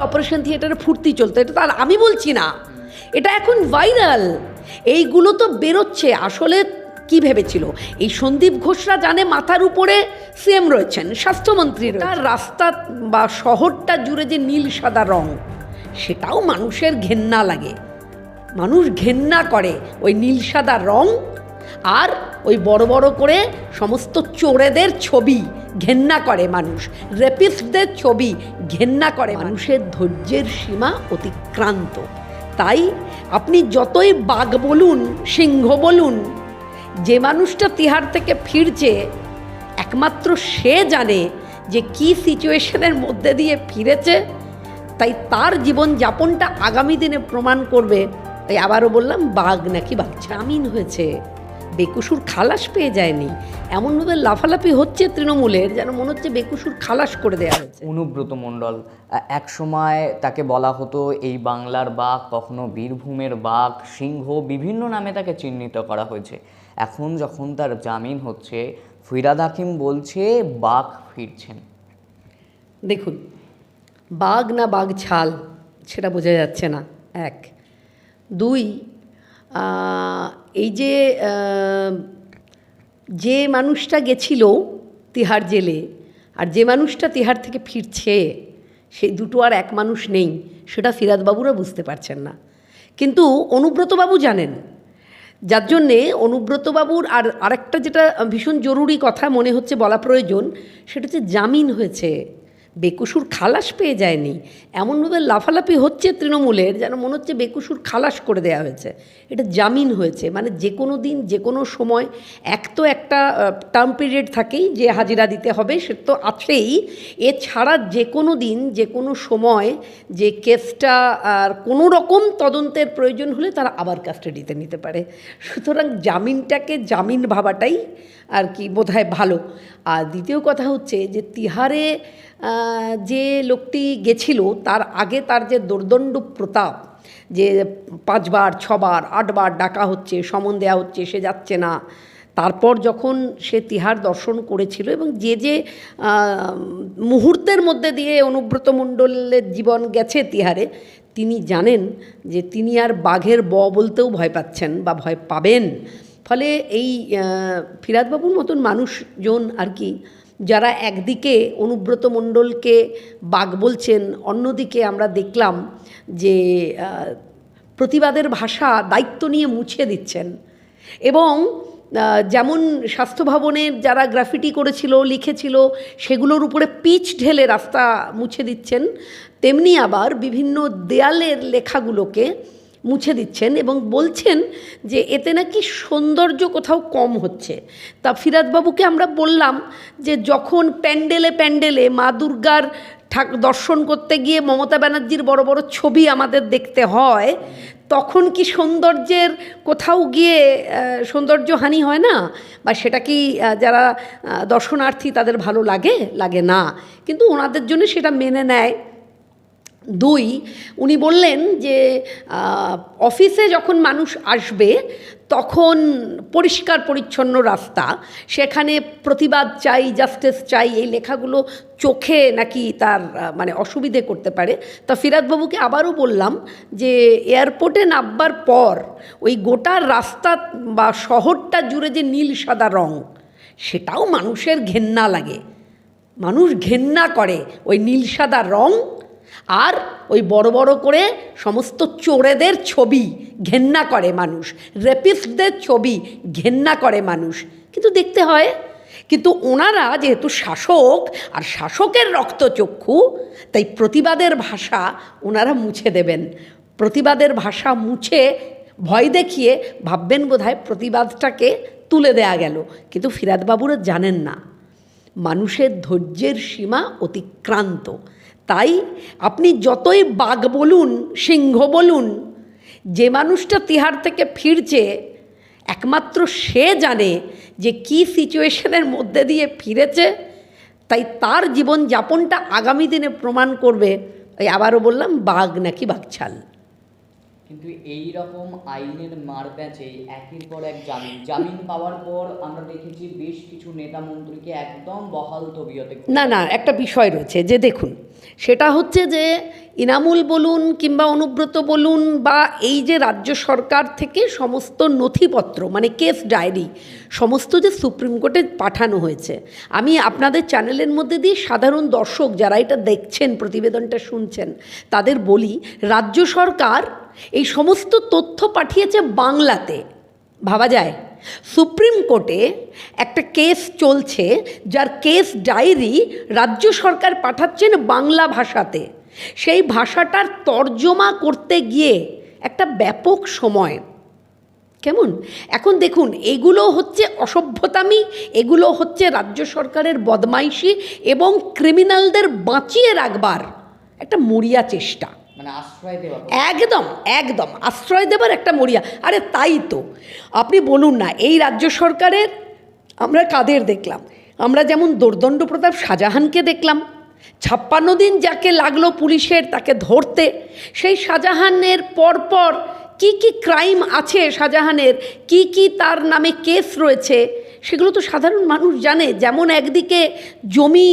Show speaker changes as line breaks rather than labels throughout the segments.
Operation থিয়েটারে ফুর্তি চলতো। এটা তো আর আমি বলছি না। এটা এখন ভাইরাল এইগুলো তো বেরোচ্ছে। আসলে কি ভেবেছিল? এই সন্দীপ ঘোষরা জানে মাথার উপরে সিএম রয়েছেন, স্বাস্থ্যমন্ত্রী তার রাস্তা বা শহরটা জুড়ে যে নীল সাদা রং, সেটাও মানুষের ঘেন্না লাগে। মানুষ ঘেন্না করে ওই নীল সাদা রং আর ওই বড় বড় করে সমস্ত চোরেদের ছবি। ঘেন্না করে মানুষ। রেপিস্টদের ছবি ঘেন্না করে মানুষের ধৈর্যের সীমা অতিক্রান্ত। তাই আপনি যতই বাঘ বলুন, সিংহ বলুন, যে মানুষটা তিহার থেকে ফিরছে, একমাত্র সে জানে যে কি সিচুয়েশনের মধ্যে দিয়ে ফিরেছে। তাই তার জীবন যাপনটা আগামী দিনে প্রমাণ করবে। তাই আবারও বললাম, বাঘ নাকি বাঘ। জামিন হয়েছে। বেকুসুর খালাস পেয়ে যায়নি। এমনভাবে লাফালাফি হচ্ছে তৃণমূলের যেন মনে হচ্ছে বেকুসুর খালাস করে দেওয়া হয়েছে।
অনুব্রত মণ্ডল এক সময় তাকে বলা হতো এই বাংলার বাঘ কখনো বীরভূমের বাঘ সিংহ বিভিন্ন নামে তাকে চিহ্নিত করা হয়েছে। এখন যখন তার জামিন হচ্ছে ফিরাদ হাকিম বলছে বাঘ ফিরছেন।
দেখুন বাঘ না বাঘ ছাল সেটা বোঝা যাচ্ছে না। এক। দুই এই যে যে মানুষটা গেছিল তিহার জেলে, আর যে মানুষটা তিহার থেকে ফিরছে, সেই দুটো আর এক মানুষ নেই, সেটা ফিরাদবাবুরা বুঝতে পারছেন না। কিন্তু অনুব্রতবাবু জানেন। যার জন্যে অনুব্রতবাবুর আর আরেকটা যেটা ভীষণ জরুরি কথা মনে হচ্ছে বলা প্রয়োজন, সেটা হচ্ছে জামিন হয়েছে। বেকুসুর খালাস পেয়ে যায়নি। এমনভাবে লাফালাফি হচ্ছে তৃণমূলের, যেন মনে হচ্ছে বেকুসুর খালাস করে দেওয়া হয়েছে। এটা জামিন হয়েছে। মানে যে কোনো দিন যে কোনো সময় এক তো একটা টার্ম পিরিয়ড থাকেই যে হাজিরা দিতে হবে, সে তো আছেই। এছাড়া যে কোনো দিন যে কোনো সময় যে কেসটা আর কোনো রকম তদন্তের প্রয়োজন হলে তারা আবার কাস্টাডিতে নিতে পারে। সুতরাং জামিনটাকে জামিন ভাবাটাই আর কি বোধহয় ভালো। আর দ্বিতীয় কথা হচ্ছে যে তিহারে যে লোকটি গেছিল, তার আগে তার যে দুর্দণ্ড প্রতাপ, যে পাঁচবার, ছবার, আটবার ডাকা হচ্ছে, সমন দেওয়া হচ্ছে, সে যাচ্ছে না। তারপর যখন সে তিহার দর্শন করেছিল এবং যে যে মুহূর্তের মধ্যে দিয়ে অনুব্রত মণ্ডলের জীবন গেছে তিহারে, তিনি জানেন যে তিনি আর বাঘের ব বলতেও ভয় পাচ্ছেন বা ভয় পাবেন। ফলে এই ফিরাদবাবুর মতন মানুষজন আর কি যারা একদিকে অনুব্রত মণ্ডলকে বাঘ বলছেন, অন্যদিকে আমরা দেখলাম যে প্রতিবাদের ভাষা দায়িত্ব নিয়ে মুছে দিচ্ছেন। এবং যেমন স্বাস্থ্য ভবনের যারা গ্রাফিটি করেছিল, লিখেছিল, সেগুলোর উপরে পিচ ঢেলে রাস্তা মুছে দিচ্ছেন, তেমনি আবার বিভিন্ন দেয়ালের লেখাগুলোকে মুছে দিচ্ছেন এবং বলছেন যে এতে নাকি সৌন্দর্য কোথাও কম হচ্ছে। তা ফিরাদবাবুকে আমরা বললাম যে যখন প্যান্ডেলে প্যান্ডেলে মা দুর্গার ঠাক দর্শন করতে গিয়ে মমতা ব্যানার্জির বড় বড় ছবি আমাদের দেখতে হয়, তখন কি সৌন্দর্যের কোথাও গিয়ে সৌন্দর্যহানি হয় না? বা সেটা কি যারা দর্শনার্থী তাদের ভালো লাগে? লাগে না। কিন্তু ওনাদের জন্য সেটা মেনে নেয়। দুই, উনি বললেন যে অফিসে যখন মানুষ আসবে, তখন পরিষ্কার পরিচ্ছন্ন রাস্তা। সেখানে প্রতিবাদ চাই, জাস্টিস চাই, এই লেখাগুলো চোখে নাকি তার মানে অসুবিধে করতে পারে। তা ফিরাদবাবুকে আবারও বললাম যে, এয়ারপোর্টে নামবার পর ওই গোটা রাস্তা বা শহরটা জুড়ে যে নীল সাদা রং, সেটাও মানুষের ঘেন্না লাগে। মানুষ ঘেন্না করে ওই নীল সাদা রং আর ওই বড় বড় করে সমস্ত চোরেদের ছবি ঘেন্না করে মানুষ, রেপিস্টদের ছবি ঘেন্না করে মানুষ। কিন্তু দেখতে হয়, কিন্তু ওনারা যেহেতু শাসক আর শাসকের রক্তচক্ষু, তাই প্রতিবাদের ভাষা ওনারা মুছে দেবেন। প্রতিবাদের ভাষা মুছে ভয় দেখিয়ে ভাববেন বোধহয় প্রতিবাদটাকে তুলে দেয়া গেল। কিন্তু ফিরাদবাবুরা জানেন না। মানুষের ধৈর্যের সীমা অতিক্রান্ত। তাই আপনি যতই বাঘ বলুন সিংহ বলুন যে মানুষটা তিহার থেকে ফিরছে একমাত্র সে জানে যে কি সিচুয়েশনের মধ্যে দিয়ে ফিরেছে তাই তার জীবন যাপনটা আগামী দিনে প্রমাণ করবে। ওই আবারও বললাম বাঘ নাকি বাঘছাল।
কিন্তু এই রকম আইনের মার প্যাচে একের পর এক জামিন। জামিন পাওয়ার পর আমরা দেখেছি বেশ কিছু নেতা মন্ত্রীকে একদম বহাল তবিয়তে
না না একটা বিষয় রয়েছে যে দেখুন সেটা হচ্ছে যে ইনামুল বলুন কিংবা অনুব্রত বলুন বা এই যে রাজ্য সরকার থেকে সমস্ত নথিপত্র মানে কেস ডায়েরি, সমস্ত যে সুপ্রিম কোর্টে পাঠানো হয়েছে। আমি আপনাদের চ্যানেলের মধ্যে দিয়ে সাধারণ দর্শক যারা এটা দেখছেন, প্রতিবেদনটা শুনছেন, তাদের বলি, রাজ্য সরকার এই সমস্ত তথ্য পাঠিয়েছে বাংলাতে। ভাবা যায়? সুপ্রিম কোর্টে একটা কেস চলছে, যার কেস ডায়েরি রাজ্য সরকার পাঠাচ্ছেন বাংলা ভাষাতে। সেই ভাষাটার তর্জমা করতে গিয়ে একটা ব্যাপক সময়। কেমন? এখন দেখুন, এগুলো হচ্ছে অসভ্যতামি, এগুলো হচ্ছে রাজ্য সরকারের বদমাইশি এবং ক্রিমিনালদের বাঁচিয়ে রাখবার একটা মরিয়া চেষ্টা। একদম একদম। আশ্রয় দেবার একটা মরিয়া। আরে তাই তো। আপনি বলুন না, এই রাজ্য সরকারের আমরা কাদের দেখলাম? আমরা যেমন দোর্দণ্ড প্রতাপ শাহজাহানকে দেখলাম। ছাপ্পান্ন দিন যাকে লাগল পুলিশের তাকে ধরতে, সেই শাহজাহানের পরপর কি কি ক্রাইম আছে শাহজাহানের? কি কি তার নামে কেস রয়েছে? সেগুলো তো সাধারণ মানুষ জানে। যেমন একদিকে জমি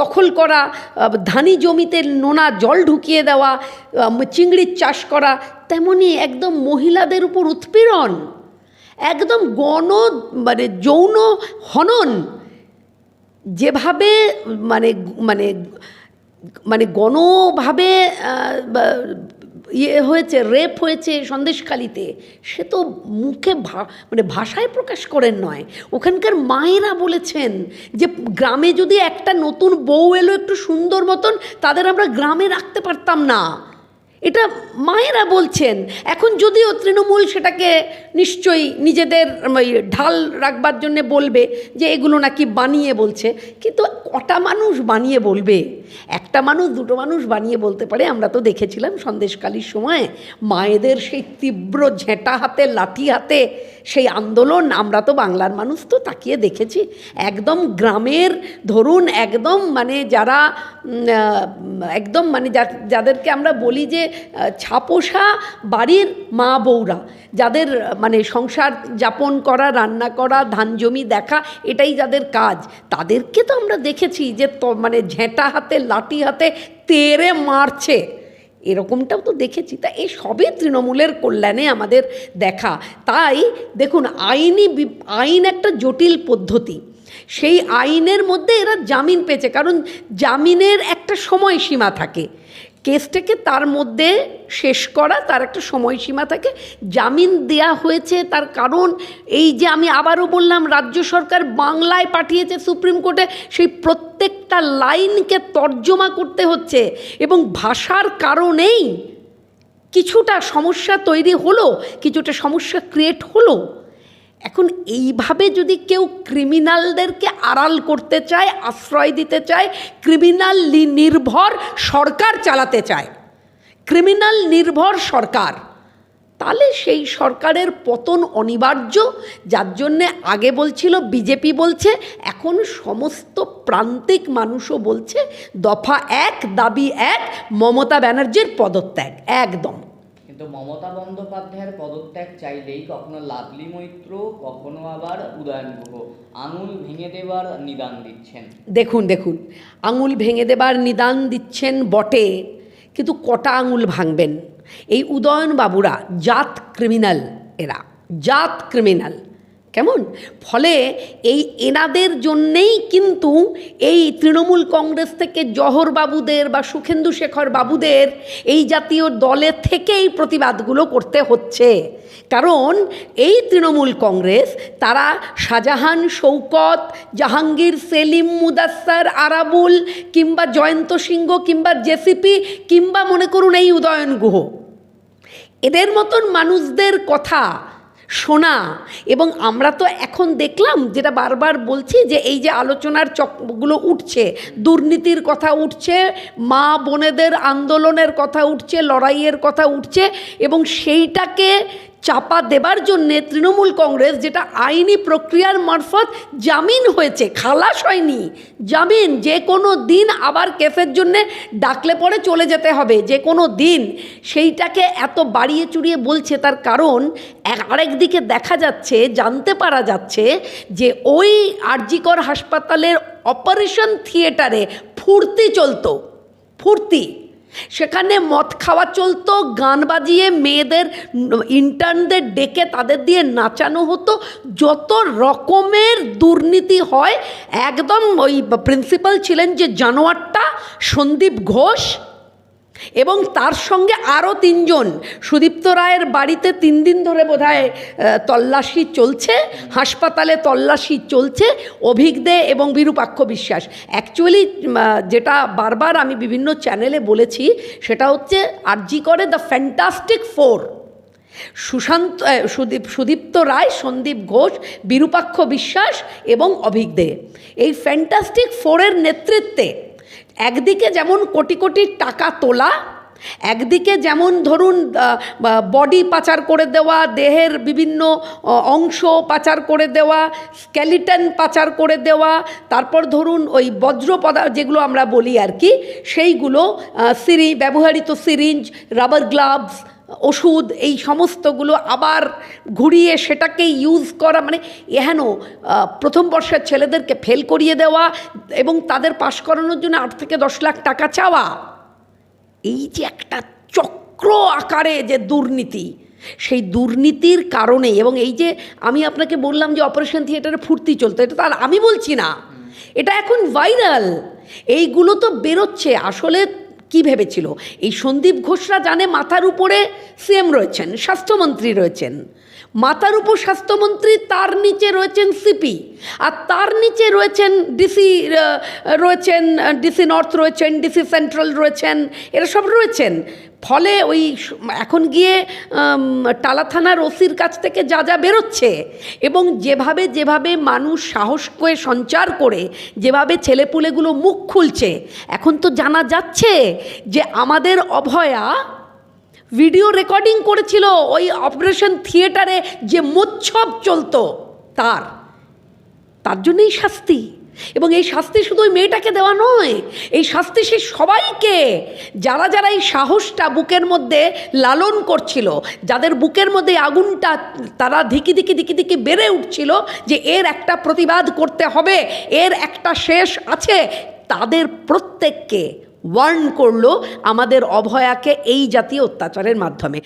দখল করা ধানি জমিতে নোনা জল ঢুকিয়ে দেওয়া চিংড়ির চাষ করা, তেমনি একদম মহিলাদের উপর উৎপীড়ন, একদম গণ মানে যৌন হনন, যেভাবে মানে মানে মানে গণভাবে ইয়ে হয়েছে রেপ হয়েছে সন্দেশখালিতে, সে তো মুখে মানে ভাষায় প্রকাশ করেন নয়। ওখানকার মায়েরা বলেছেন যে গ্রামে যদি একটা নতুন বউ এলো একটু সুন্দর মতন, তাদের আমরা গ্রামে রাখতে পারতাম না। এটা মায়েরা বলছেন। এখন যদিও তৃণমূল সেটাকে নিশ্চয়ই নিজেদের ঢাল রাখবার জন্যে বলবে যে এগুলো নাকি বানিয়ে বলছে, কিন্তু কটা মানুষ বানিয়ে বলবে? একটা মানুষ, দুটো মানুষ বানিয়ে বলতে পারে। আমরা তো দেখেছিলাম সন্দেশকালীর সময় মায়েদের সেই তীব্র ঝেঁটা হাতে, লাঠি হাতে সেই আন্দোলন। আমরা তো বাংলার মানুষ তো তাকিয়ে দেখেছি। একদম গ্রামের, ধরুন একদম মানে যারা একদম মানে যাদেরকে আমরা বলি যে ছাপোষা বাড়ির মা বউরা, যাদের মানে সংসার যাপন করা, রান্না করা, ধান জমি দেখা, এটাই যাদের কাজ। তাদেরকে তো আমরা দেখেছি যে মানে ঝেঁটা হাতে, লাঠি হাতে তেরে মারছে। এরকমটাও তো দেখেছি। তা এই সবই তৃণমূলের কল্যাণে আমাদের দেখা। তাই দেখুন, আইনি আইন একটা জটিল পদ্ধতি। সেই আইনের মধ্যে এরা জামিন পেয়েছে, কারণ জামিনের একটা সময়সীমা থাকে। কেসটাকে তার মধ্যে শেষ করা, তার একটা সময়সীমা থাকে। জামিন দেয়া হয়েছে তার কারণ এই যে আমি আবারও বললাম, রাজ্য সরকার বাংলায় পাঠিয়েছে সুপ্রিম কোর্টে, সেই প্রত্যেকটা লাইনকে তর্জমা করতে হচ্ছে এবং ভাষার কারণেই কিছুটা সমস্যা তৈরি হলো, কিছুটা সমস্যা ক্রিয়েট হলো। এখন এইভাবে যদি কেউ ক্রিমিনালদেরকে আড়াল করতে চায়, আশ্রয় দিতে চায়, ক্রিমিনাল নির্ভর সরকার চালাতে চায়, ক্রিমিনাল নির্ভর সরকার, তাহলে সেই সরকারের পতন অনিবার্য, যার জন্যে আগে বলছিল, বিজেপি বলছে, এখন সমস্ত প্রান্তিক মানুষও বলছে, দফা এক, দাবি এক, মমতা ব্যানার্জির পদত্যাগ, একদম।
কিন্তু মমতা বন্দ্যোপাধ্যায়ের পদত্যাগ চাইলেই কখনো লাভলি মৈত্র, কখনো আবার উদয়ন গুহ। আঙুল ভেঙে দেবার নিদান দিচ্ছেন।
দেখুন দেখুন, আঙুল ভেঙে দেবার নিদান দিচ্ছেন বটে, কিন্তু কটা আঙুল ভাঙবেন? এই উদয়ন বাবুরা জাত ক্রিমিনাল এরা, জাত ক্রিমিনাল। কেমন? ফলে এই এনাদের জন্যেই কিন্তু এই তৃণমূল কংগ্রেস থেকে জহর বাবুদের বা সুখেন্দু শেখর বাবুদের এই জাতীয় দলের থেকে এই প্রতিবাদগুলো করতে হচ্ছে। কারণ এই তৃণমূল কংগ্রেস, তারা শাহজাহান শৌকত জাহাঙ্গীর, সেলিম, মুদাস্সার, আরাবুল কিংবা জয়ন্ত সিংহ কিংবা জেসিপি কিংবা মনে করুন এই উদয়ন গুহ। এদের মতন মানুষদের কথা শোনা। এবং আমরা তো এখন দেখলাম যেটা বারবার বলছি যে এই যে আলোচনার চকগুলো উঠছে, দুর্নীতির কথা উঠছে, মা বোনেদের আন্দোলনের কথা উঠছে, লড়াইয়ের কথা উঠছে এবং সেইটাকে চাপা দেবার জন্যে তৃণমূল কংগ্রেস যেটা আইনি প্রক্রিয়ার মারফত জামিন হয়েছে, খালাস হয়নি। জামিন যে কোনো দিন আবার কেসের জন্যে ডাকলে পরে চলে যেতে হবে, যে কোনো দিন। সেইটাকে এত বাড়িয়ে চুরিয়ে বলছে তার কারণ আরেকদিকে দেখা যাচ্ছে, জানতে পারা যাচ্ছে যে ওই আরজিকর হাসপাতালের অপারেশন থিয়েটারে ফুর্তি চলতো। ফুর্তি। সেখানে মদ খাওয়া চলতো, গান বাজিয়ে মেয়েদের ইন্টার্নদের ডেকে তাদের দিয়ে নাচানো হতো। যত রকমের দুর্নীতি হয়, একদম ওই প্রিন্সিপাল ছিলেন যে জানোয়ারটা, সন্দীপ ঘোষ এবং তার সঙ্গে আরও তিনজন। সুদীপ্ত রায়ের বাড়িতে তিন দিন ধরে বোধহয় তল্লাশি চলছে, হাসপাতালে তল্লাশি চলছে অভিক দে এবং বিরূপাক্ষ বিশ্বাস। অ্যাকচুয়ালি যেটা বারবার আমি বিভিন্ন চ্যানেলে বলেছি, সেটা হচ্ছে আরজি করে the fantastic four Sushanta Sudip, Sudipta Roy, Sandip Ghosh, Birupaksha Biswas এবং অভিক দে। এই ফ্যান্টাস্টিক ফোরের নেতৃত্বে একদিকে যেমন কোটি কোটি টাকা তোলা, একদিকে যেমন ধরুন বডি পাচার করে দেওয়া, দেহের বিভিন্ন অংশ পাচার করে দেওয়া স্কেলিটন পাচার করে দেওয়া, তারপর ধরুন ওই বজ্র পদার্থ যেগুলো আমরা বলি আর কি, সেইগুলো সিরি ব্যবহৃত সিরিঞ্জ রাবার গ্লাভস ওষুধ, এই সমস্তগুলো আবার ঘুরিয়ে সেটাকে ইউজ করা মানে এহেন প্রথম বর্ষের ছেলেদেরকে ফেল করিয়ে দেওয়া এবং তাদের পাশ করানোর জন্য আট থেকে দশ লাখ টাকা চাওয়া। এই যে একটা চক্র আকারে যে দুর্নীতি, সেই দুর্নীতির কারণে এবং এই যে আমি আপনাকে বললাম যে অপারেশন থিয়েটারে ফুর্তি চলতো, এটা তার আমি বলছি না। এটা এখন ভাইরাল এইগুলো তো বেরোচ্ছে। আসলে কি ভেবেছিল? এই সন্দীপ ঘোষরা জানে মাথার উপরে সিএম রয়েছেন, স্বাস্থ্যমন্ত্রী রয়েছেন। মাথার উপর স্বাস্থ্যমন্ত্রী, তার নিচে রয়েছেন সিপি। আর তার নিচে রয়েছেন ডিসি রয়েছেন ডিসি নর্থ রয়েছেন, ডিসি সেন্ট্রাল রয়েছেন, এরা সব রয়েছেন। ফলে ওই এখন গিয়ে টালা থানার ওসির কাছ থেকে যা যা বেরোচ্ছে এবং যেভাবে যেভাবে মানুষ সাহস করে সঞ্চার করে, যেভাবে ছেলেপুলেগুলো মুখ খুলছে, এখন তো জানা যাচ্ছে যে আমাদের অভয়া ভিডিও রেকর্ডিং করেছিল ওই অপারেশন থিয়েটারে যে মোচ্ছব চলতো তার। তার জন্যই শাস্তি। এবং এই শাস্তি শুধু ওই মেয়েটাকে দেওয়া নয়, এই শাস্তি সে সবাইকে, যারা যারা এই সাহসটা বুকের মধ্যে লালন করছিল, যাদের বুকের মধ্যে আগুনটা তারা ধিকি ধিকি ধিকি ধিকি বেড়ে উঠছিল যে এর একটা প্রতিবাদ করতে হবে, এর একটা শেষ আছে, তাদের প্রত্যেককে ওয়ার্ন করল আমাদের অভয়াকে এই জাতীয় অত্যাচারের মাধ্যমে।